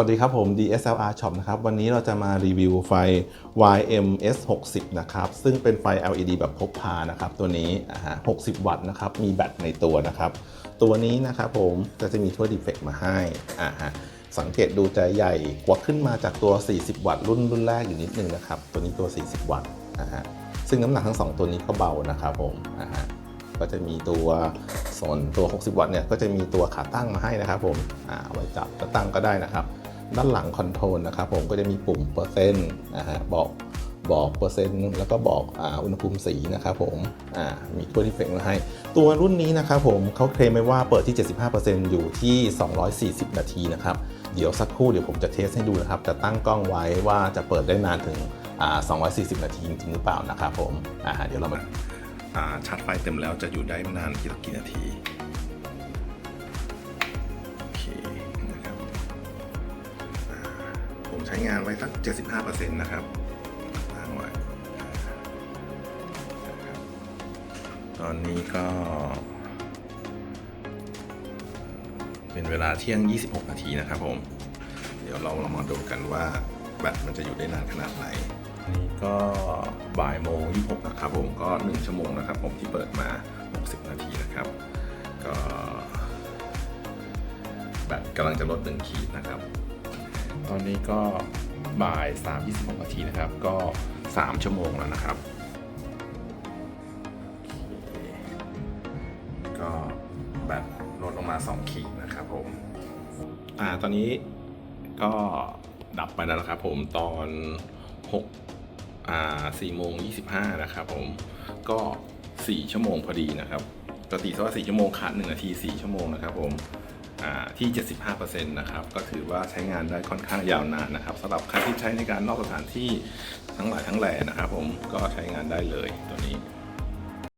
วัสดีครับผม DSLR Shop นะครับวันนี้เราจะมารีวิวไฟ YMS 60นะครับซึ่งเป็นไฟ LED แบบพกพานะครับตัวนี้60 วัตต์นะครับมีแบตในตัวนะครับ ตัวนี้นะครับผมก็จะมีทั่วดีเฟกมาให้อ่าฮะสังเกตดูจะใหญ่กว่าขึ้นมาจากตัว 40 วัตต์รุ่นรุ่นแรกอยู่นิดนึงนะครับตัวนี้ตัว 40 วัตต์อ่าฮะซึ่งน้ำหนักทั้งสองตัวนี้ก็เบานะครับผมอ่าฮะก็จะมีตัว ส่วนตัว 60 วัตต์เนี่ยก็จะมีตัวขาตั้งมาให้นะครับผมอ่าเอาไว้จับจะตั้งก็ได้นะครับ ด้านหลังคอนโทรลนะครับผมก็จะมีปุ่มเปอร์เซ็นต์นะฮะบอกบอกเปอร์เซ็นต์แล้วก็บอกอ่าอุณหภูมิสีนะครับผมอ่ามีทั่วที่เฟกมาให้ ตัวรุ่นนี้นะครับผมเขาเคลมไว้ว่าเปิดที่ 75%อยู่ที่ 240 นาทีนะครับ เดี๋ยวสักครู่เดี๋ยวผมจะเทสให้ดูนะครับ จะตั้งกล้องไว้ว่าจะเปิดได้นานถึงอ่า240 นาทีจริงหรือเปล่านะครับผมอ่าเดี๋ยวเรามา ชาร์จไฟเต็มแล้วจะอยู่ได้นานกี่กี่นาทีโอเคนะครับผมใช้งานไว้สัก 75%นะครับตั้งไว้นะครับตอนนี้ก็ เป็นเวลาเที่ยง 26 นาทีนะครับผม เดี๋ยวเราเรามาดูกันว่าแบตมันจะอยู่ได้นานขนาดไหน นี่ก็บ่ายโมง26นะครับผมก็1ชั่วโมงนะครับผมที่เปิดมา60นาทีนะครับ ก็แบตกำลังจะลด1ขีดนะครับ ตอนนี้ก็บ่าย3 26นาทีนะครับ ก็3ชั่วโมงแล้วนะครับก็แบตลดลงมา 2 ขีดนะครับผม อ่า ตอนนี้ก็ดับไปแล้วนะครับผมตอน 6 อ่า4โมง25นะครับผมก็4ชั่วโมงพอดีนะครับปกติซะว่า4ชั่วโมงขาดหนึ่งนาที4ชั่วโมงนะครับผมอ่าที่ 75%นะครับ ก็ถือว่าใช้งานได้ค่อนข้างยาวนานนะครับสำหรับใครที่ใช้ในการนอกสถานที่ทั้งหลายทั้งแหล่นะครับ ผมก็ใช้งานได้เลยตัวนี้